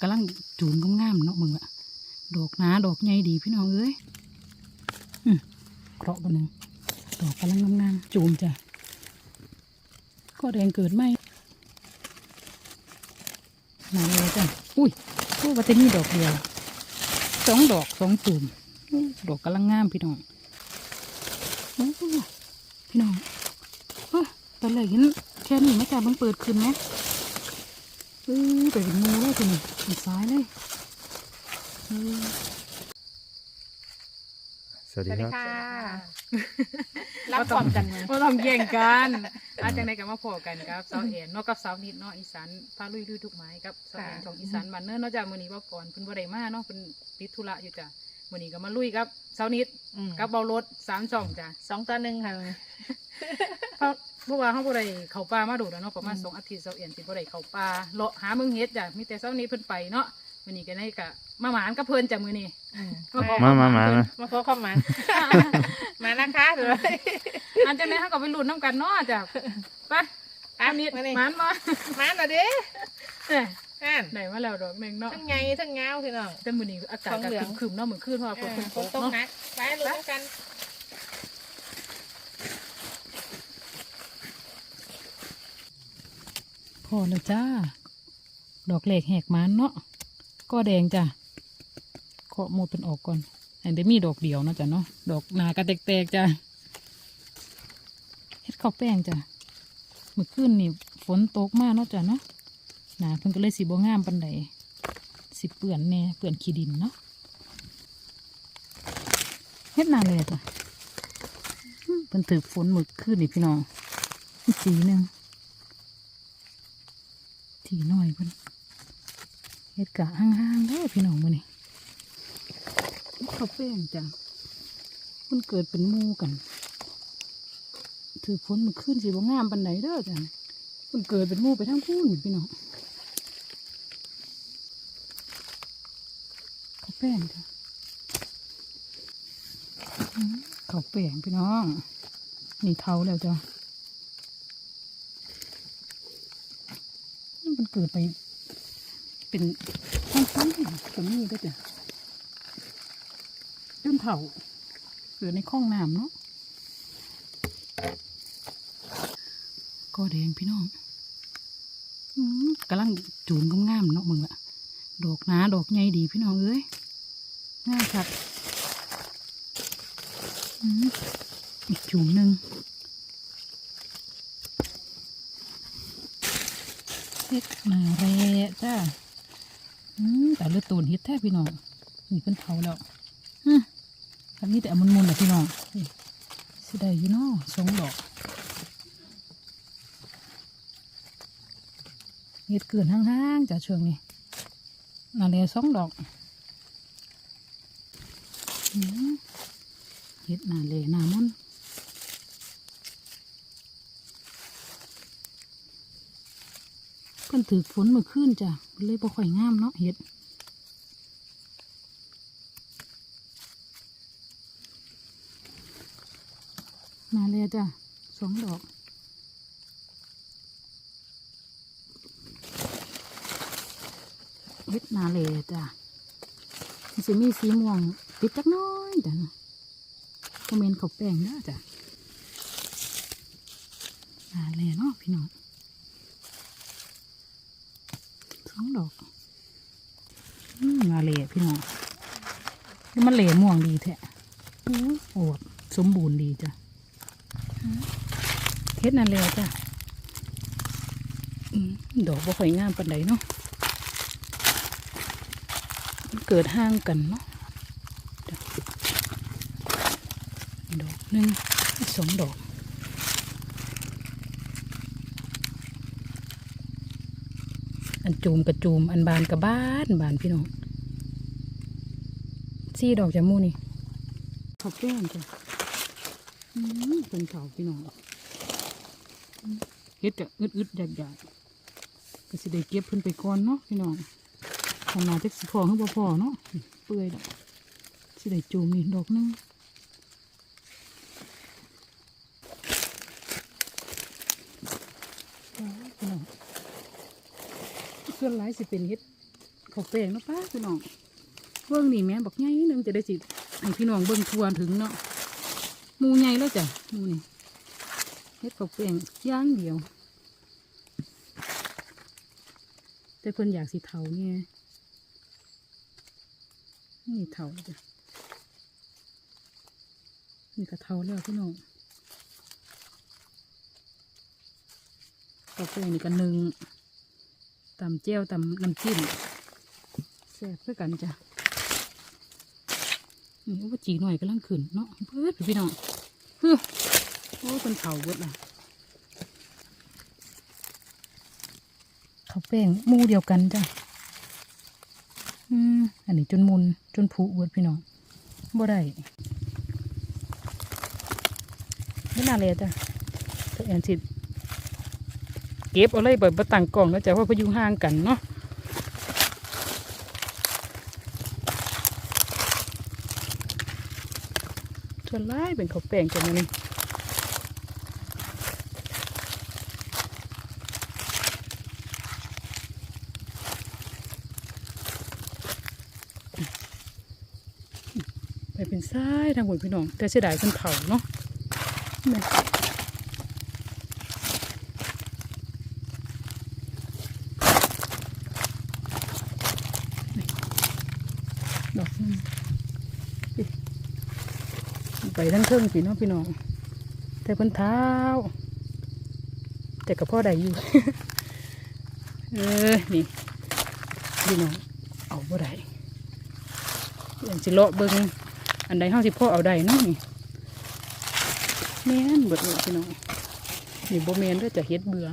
กำลังจูนงามๆเนาะมึงอะดอกหนาดอกใหญ่ดีพี่น้องเอ้ยอืมเคราะห์บนหนึ่งดอกกำลังงามๆจูมจ้ะก็แดงเกิดไหมมาเลยจ้ะอุ้ยโอ้ว่าจะมีดอกเดียวสองดอกสองจูมดอกกำลังงามพี่น้องพี่น้องเอ้อตอนแรกเห็นแค่นี้ไหม่จ้ะเพิ่งเปิดขึ้นไหม ออไปเป็นงูเลยทีนี้เป็นซ้ายเลยเออสวัสสดีวัสคดีรับค่ะรับพร้อมกันไหมว่าต้องแย่งกันอาจังใดกันมาพอกันครับสาวเอ็นเนอกกับสาวนิดเนาะอีสานพาลุยลุยทุกไม้ครับสาวเอ็นของอีสานมันเนอะนอกจากมื้อนี้ว่าก่อนเพิ่นบ่ได้มาเนาะเพิ่นติดธุระอยู่จ้ะมื้อนี้ก็มาลุยครับสาวนิดอืมกับเบารถสามช่องจ้ะสองต่อหนึ่งค่ะ เพราะเพราะว่าเฮาบ่ได้เข้าป่ามาโดดแล้วเนาะประมาณอืมสองอาทิตย์สาวเอ็นสิบ่ได้เข้าป่าเลาะหาเมืองเฮ็ดจ้ะมีแต่สาวนิดเพิ่นไปเนาะมื้อนี้ก็ได้กะมาหมานกับเพิ่นจ้ะมื้อนี้อืมมามามามามาขอเข้ามามานะคะเดี๋ยวอันจังได๋เฮาก็ไปลุ้นนํกันเนาะจ้ะไปอะอันนี้มานี่หมานมามาหน่อยดิเอ้ยอ่านไหนมาแล้วดอกหนึ่งเนาะทั้งไงทั้งเงาพี่น้องแต่มื้อนี้อากาศของก็เหลืองครึมๆเนาะเหมือนคืนเพราะว่าฝนอ่าเพิ่งฝตนกตกเนาะนะไปลุ้นกัน อแล้วจ้า ดอกเหล็กแหกมันเนาะก็แดงจ้ะเคาะหมดเป็นออกก่อนอันเดมีดอกเดียวเนาะจ้ะเนาะดอกหนากระแตกๆจ้ะเฮ็ดข้าวแป้งจ้ะเมื่อคืนนี่ฝนตกมากเนาะจ้ะเนาะหนาเพิ่นก็เลยสีบ่งามปันใดสิเปื่อนแน่เปื่อนขี้ดินเนาะเฮ็ดนาเลยจ้ะมเพิ่นถือฝนเมื่อคืนนี่พี่น้องสีหนึ่ง ทีหน่อยเพิ่นเฮ็ดกะห่างๆเด้อพี่น้องมื้อนี้ข้าแป้งจ้ะมันเกิดเป็นมูกัน ถือฝนมันขึ้นสิบ่งามปานใดเด้อจ้ะมันเกิดเป็นมูไปทั้งคู่นี่พี่น้องเขาแป้งจ้ะอื้อข้าแป้งพี่น้อง นี่เท่าแล้วจ้ะ มัน เกิดไป เป็นต้นต้นตรงนี้ก็จะจนเถาเกิดในคลองน้ำเนาะก็แดงพี่น้องอื้อกำลังจูนงามๆเนาะมึงอะดอกหนาดอกใหญ่ดีพี่น้องเอ้ยง่ายครับอื้ออีกจูงหนึ่ง เฮ็ดมาแร่จ้าอืมแต่เลือดตูนเฮ็ดแท้พี่น้องนี่เป็นเผาแล้วฮึอันนี้แต่เอามันมุนๆนะพี่น้องนี่สิได้อยู่เนาะสองดอกเฮ็ดเกินห่างๆจากช่วงนี้นาเลียสองดอกอืมเฮ็ดนาเลนามัน พิ่นถือฝนเมื่อคืนจ้ะเลยบ่ค่อยงามเนาะเห็ดมาเลยจ้ะสองดอกเฮ็ดนาเลยจ้ะมันสิมีสีม่วงติดจักน้อยจ้ะนะคอมเมนต์เขาแป้งนะจ้ะนาเลยเนาะพี่น้อง สองดอกอืมมาเละพี่น้องมันเละม่วงดีแท้อู้โอดสมบูรณ์ดีจ้ะเฮ็ดนั่นเลยจ้ะอืมดอกบ่ค่อยงามปานใดเนาะมันเกิดห่างกันเนาะจ้ะดอกหนึ่งสองดอก อันจูมกับจูมอันบานกับบ้านบานพี่น้องซี่ดอกจามูนี่ขอบแก้มจ้ะอืมเป็นเขาพี่น้องเฮ็ดจะอึดอึดๆอยากยากก็สิได้เก็บเพิ่นไปก่อนเนาะพี่น้องของนาจักสิพอให้บ่พอเนาะเปื่อยดอกสิได้จูมนี่ดอกนึงโอ้ยพี่น้อง ส่วนหลายสิเป็นเฮ็ดเขาแป้งเนาะป้าพี่น้องเบิ่งนี่แม่บอกใหญ่หนึงจะได้สิให้พี่น้องเบิ่งทวนถึงเนาะมูใหญ่แล้วจ้ะมูนี่เฮ็ดเขาแป้งย่างเดียว แต่เพิ่นอยากสิเถาเนี่ยนี่เถาจ้ะนี่ก็เถาแล้วพี่น้องเขาแป้งนี่ก็หนึ่ง ตำเจียวตำน้ำจิ้มแซ่บเพื่อกันจ้ะนี่ว่าจีหน่อยกำลังขึ้นเนาะเพื่อพี่น้องเฮ้อโอ้ยเป็นเถาเบิดล่ะเขาวแป้งมูเดียวกันจ้ะอืมอันนี้จนมุนจนผุเวิดพี่น้องบ่ได้ไม่น่าเลยจ้ะตัวแอนสิ เก็บเอาเลยบ่บ่ตั้งกล่องแล้วจ้ะเพราะพยู่ห่างกันเนาะส่วนร้ายเป็นข้าวแป้งจ้ะมันนี่ไปเป็นซ้ายทางบนพี่น้อง แต่เสียดายเป็นเขาเนาะแม่ดอกนึงอิไป ทั้งเครื่องพี่เนาะพี่น้องแต่เพิ่นเท้า แต่กับพ่อใดอยู่เออนี่พี่น้องเอาบ่ได้อย่างสิเลาะเบิงอันใดเฮาสิพ่อเอาได้นะนี่แม่นเบิดเลยพี่น้องนี่บ่แมนด้อจะเฮ็ดเบื่อ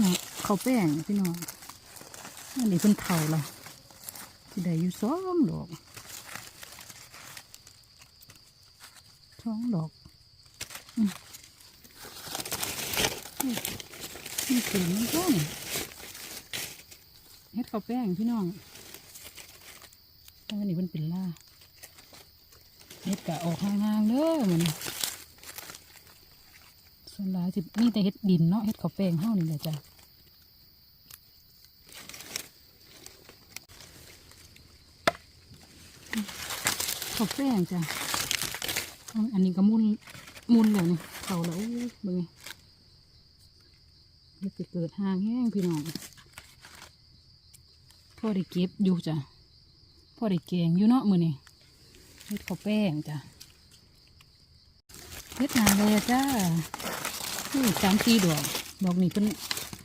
นี่ข้าวแป้งพี่น้องอันนี้เพิ่นเฒ่าละสิได้อยู่สองดอก สองดอกอืมนี่นี่คือมันก็นี่เฮ็ดข้าวแป้งพี่น้องตั้งอันนี้มันเป็นล่าเฮ็ดกะออกห่างๆเด้อมันส่วนหลายสิมีแต่เฮ็ดดินเนาะเฮ็ดข้าวแป้งเฮานี่แหละจ้ะข้าวแป้งจ้ะ อันนี้ก็มุนมุนเลยนี่เขาแล้วอู้เบิ่งเฮ็ดเกิดห่างแห้งพี่น้องพ่อได้เก็บอยู่จ้ะพ่อได้แกงอยู่เนาะมือนี่เฮ็ดข้าวแป้งจ้ะเฮ็ดนาเลยจ้านี่สามสี่ดอกดอกนี้เป็น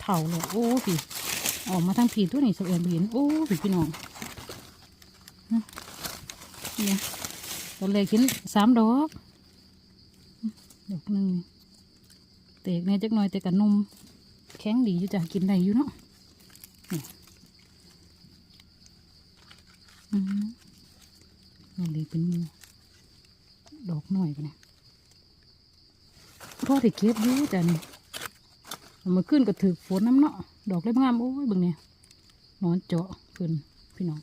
เถาเลยโอ้พี่ออกมาทางผีตัวนี้สะเอ็นเห็นโอ้พี่พี่น้องเนี่ย ตอนแรกเห็นสามดอกดอกหนึ่งเตกเนี่ยจักหน่อยแต่กับนมแข็งดีอยู่จ้ะกินได้อยู่เนาะอืมนี่เลยเป็นหมูดอกหน่อยกันนะพ่อได้เก็บอยู่จ้ะนี่มาขึ้นก็ถือฝนน้ำเนาะดอกเล็บงามโอ้ยบิ่งเนี่ยนอนเจาะเพิ่นพี่น้อง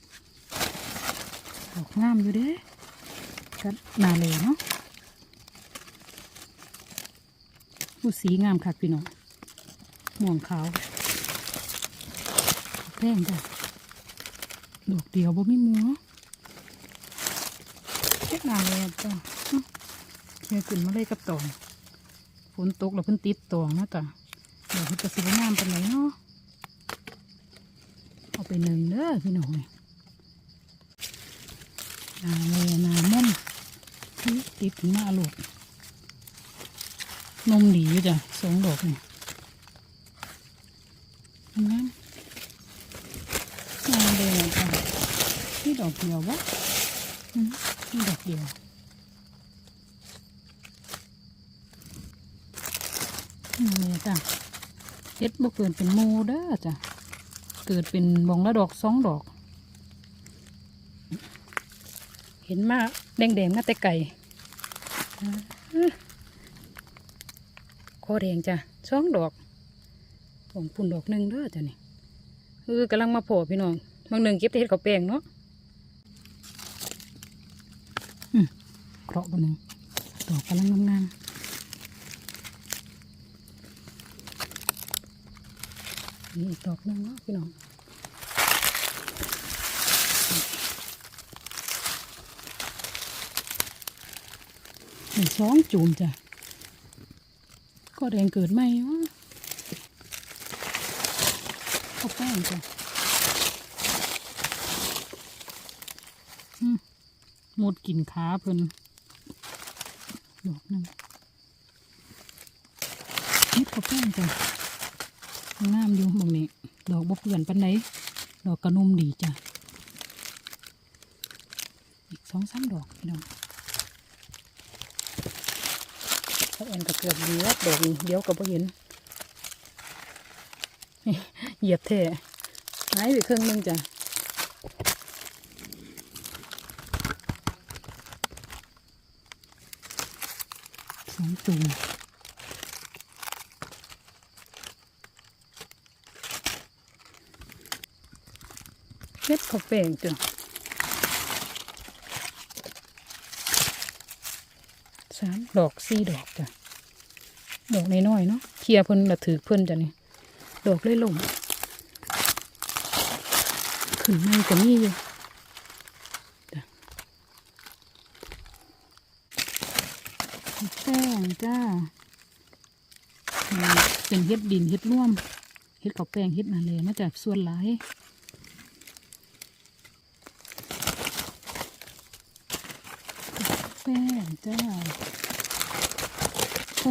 ดอกงามอยู่เด้ กันาเลยเนาะผู้สีงามคักพี่น้องม่วงขาวแป้งจ้ะดอกเดียวบ่มีมูเนาะเช็ดหนาเลยจ้ะอื้อเคยร์ขึ้นมาเลยกับตองฝนตกแล้วเพิ่นติดตองนะจ้ะเดี๋ยวเพิ่นจะสิบน้ำเป็นไรเนาะเอาไปหนึ่งเด้อพี่น้องนี่ นาเลยนาม่นติดมาลูกนมดีอยู่จ้ะสองดอกนี่งามงานเดียวจ้ะนี่ดอกเดียววะอืมนี่ดอกเดียวนี่เลยจ้ะเฮ็ดบ่เกินเป็นหมูเด้อจ้ะเกิดเป็นบองละดอกสองดอก เห็นมากแดงๆมาแต่ไก่คอแดงจ้ะสองดอกของปุ่นดอกหนึ่งเด้อจ้ะนี่เออกำลังมาโผล่พี่น้องบางหนึ่งเก็บแต่เห็ดเขาแป้งเนาะอืมเคราะห์บางหนึ่งดอกกำลังงามๆนี่ดอกหนึงเนาะพี่น้อง หนึ่งสองจูมจ้ะ ก็แดงเกิดไหมวะข้าวแป้งจ้ะหมดกลิ่นขาเพิ่นดอกหนึ่งนิดข้าวแป้งจ้ะงามอยู่หมองนี้ ดอกบ่เปื่อนปันไดดอกกระนุ่มดีจ้ะ อีกสองสามดอกพี่น้องถ้า แอนก็เกือบดีว่าดอกนี้เดี๋ยวก็บ่เห็นเหยียบแท้หายไปครึ่งหนึงจ้ะสองตุ่มเฮ็ดข้าวแป้งจ้ะ สามดอกสี่ดอกจ้ะดอกน้อยๆเนาะเคลียเพิ่นละถือเพิ่นจ้ะนี่ดอกเลยลงขึ้นไม่ก็มีอยู่แป้งจ้าเป็นเฮ็ดดินเฮ็ดร่วมเฮ็ดข้าแป้งเฮ็ดนาเลมาจากส่วนหลาย ป้งจ้าโอ้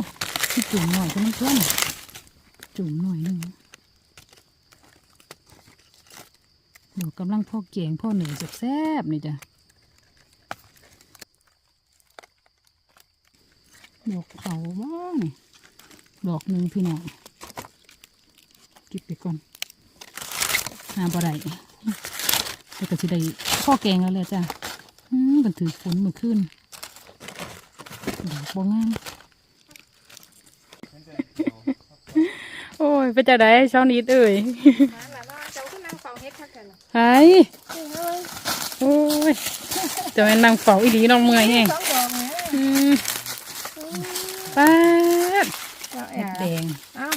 ที่จุ่มหน่อยก็มันเพื่อนจุ่มหน่อยหนึงเดี๋ยวกำลังพ่อเกียงพ่อเหนือแซ่บนี่จ้ะดอกเขาบ้างนี่ดอกหนึ่งพี่น้องเก็บไปก่อนหาบ่ได้แต่ก็สิได้พ่อแกงแล้วเลยจ้ะอืมกันถือฝนมือขึ้น ดอกบงามโอ้ยไปจากไหนเช้านี้เอ้ยมาแล้วเนาเจ้าขึ้นนั่งเฝ้าเฮ็ดคักกันไห้โอ้ยจะเป็นนางเฝ้าอีดีน้องเมื่อยแห้งป้าแดงเอ้า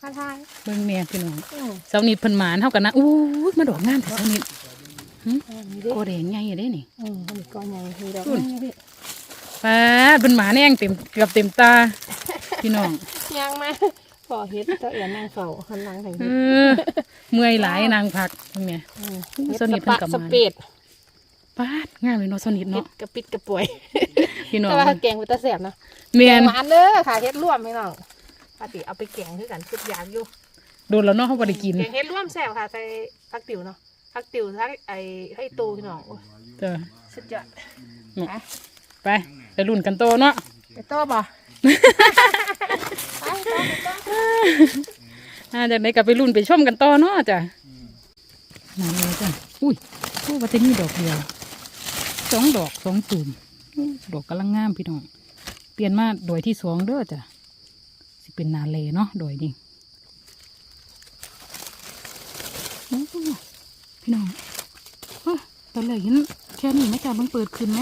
ทานทานเบิ่งแม่พี่น้องอืมเช้านี้เพิ่นหมานเท่ากันนะอู้มาดอกงามแต่เช้านี้อืมนี่เด้โกแดงใหญ่ได้นี่อืมก้อนใหญ่มีดอกอุ่นนี่เด้ ป้าดเพิ่นหมานแห้งเต็มเกือบเต็มตา พี่น้องยังมาพอเฮ็ดเจ้าเอียนนั่งเฝ้าหันหลังให้เอเฮ็ดอเมื่อยหลายนางพักตรงเนี้ยอืมอู้เฮ็ดส่วนนี้สเพิ่นปะกลับมาสเปดป้าดงามเลยเนาะเช้านี้เฮ็เนาะดกระปิดกระป่วยพี่น้องแต่ว่าแกงมันตะแสบเนาะเมีแกยงนหวานเด้อค่ะเฮ็ดร่วมพี่น้องปกติเอาไปแกงคือกันคิดอยากอยู่โดนแล้วเนาะเขาบ่ได้กินแกงเฮ็ดร่วมแซ่บค่ะใส่ผักติ๋วเนาะผักติ๋วทั้งไอ้ให้ตูพี่น้องโอ้ยเจ้าสุดยอดไป ไปรุ่นกันโตเนาะไปโต้บ่ไปโต้ไปโต้อ่าจากไหนก็ไปรุ่นไปชมกันต่อเนาะจ้ะมาเลยจ้ะอุ้ยโอ้ว่าจะมีดอกเดียวสองดอกสองตุ่มอู้ดอกกำลังงามพี่น้องเปลี่ยนมาดอยที่สองเด้อจ้ะสิเป็นนาเลเนาะดอยนี่โอ้พี่น้องเอ้อตอนแรกเห็นแค่นี้ไหมจ้ะมันเปิดขึ้นไหม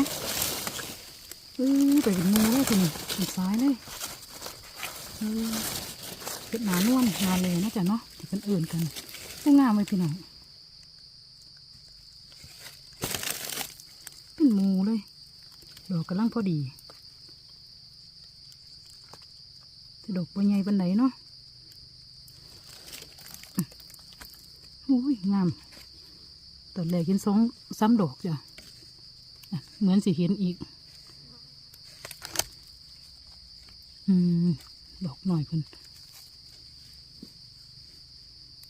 เออไปเป็นงูเลยทีนี้เป็นซ้ายเลยเออเป็นหนานวลนาเลยนะจ๊ะเนาะที่เป็นอื่นกันผู้งามเลยพี่น้องเป็นหมูเลยดอกกำลังพอดีแต่ดอกปัวใหญ่ปันไหนเนาะอุ้ยงามตอนแรกเห็นสองซ้ำดอกจ้ะอะเหมือนสิเห็นอีก อืมดอกหน่อยเพิ่น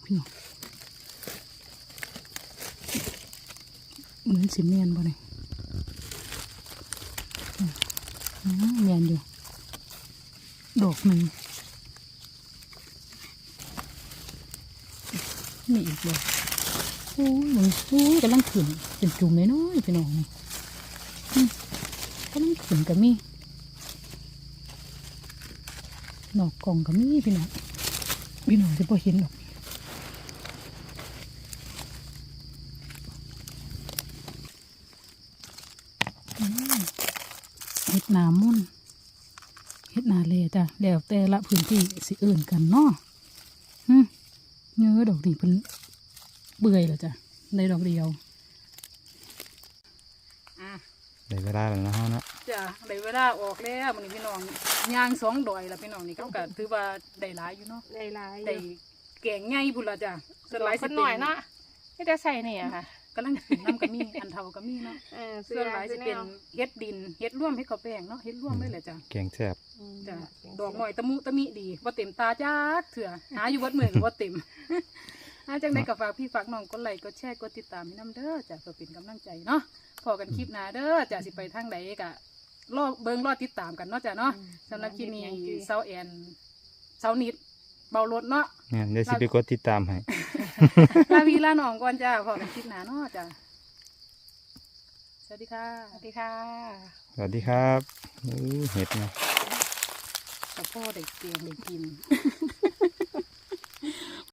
พี่น้องเหมือนสิเมียนบ่เนี่ยเมียนอยู่ ดอกหนึ่งนี่อีกเลยโอ้ยมันโอ้ยกำลังขึ้นเป็นจุ่มน้อยๆพี่น้องนี่อืมกำลังขึ้นกับมี ดอกกล่องกับมีพี่น้องพี่น้องจะพอเห็นหรอกอืมเฮ็ดนามุ่นเฮ็ดนาเลจ้ะแล้วแต่ละพื้นที่สิเอื่นกันเนาะอืมเนื้อดอกนี่เพิ่นเบื่อยแล้วจ้ะในดอกเดียวอะได้เวลาแล้วนะฮะเนาะ จ้ะได้เวลาออกแล้วมันนี้พี่น้องย่างสองดอยแล้วพี่น้องนี่ก็ก็ถือว่าได้หลายอยู่เนาะได้หลายได้แกงง่ายพุ่นละจ้ะสไลด์สักหน่อยเนาะไม่ได้ใส่เนี่ยค่ะกำลังกินน้ำกะมีอันเทากะมีเนาะเออส่วนหลายจะเป็นเฮ็ดดินเฮ็ดร่วมเฮ็ดข้าวแป้งเนาะเฮ็ดร่วมเลยแหละจ้ะแกงแซ่บจ้ะดอกหน่อยตะมุตะมิดีบ่เต็มตาจักเถื่อหาอยู่วัดเมืองก็บ่เต็มหาจังได๋ก็ฝากพี่ฝากน้องกดไลค์กดแชร์กดติดตามให้นํเด้อจ้ะเพื่อเป็นกำลังใจเนาะพอกันคลิปหน้าเด้อจ้ะสิไปทางใดก็ รอเบิ่งรอติดตามกันเนาะจ้ะเนาะสำหรับคลิปนี้เซาแอนเซานิดเบารถเนาะเนี่ยเดี๋ยวสิไปกดติดตามให้ลาพี่ลาน้องก่อนจ้าพอกันคลิปหน้าเนาะจ้ะสวัสดีค่ะ สวัสดีค่ะ สวัสดีครับอู้เห็ดเนี่ยแต่พ่อเด็กเกียงเด็กกิน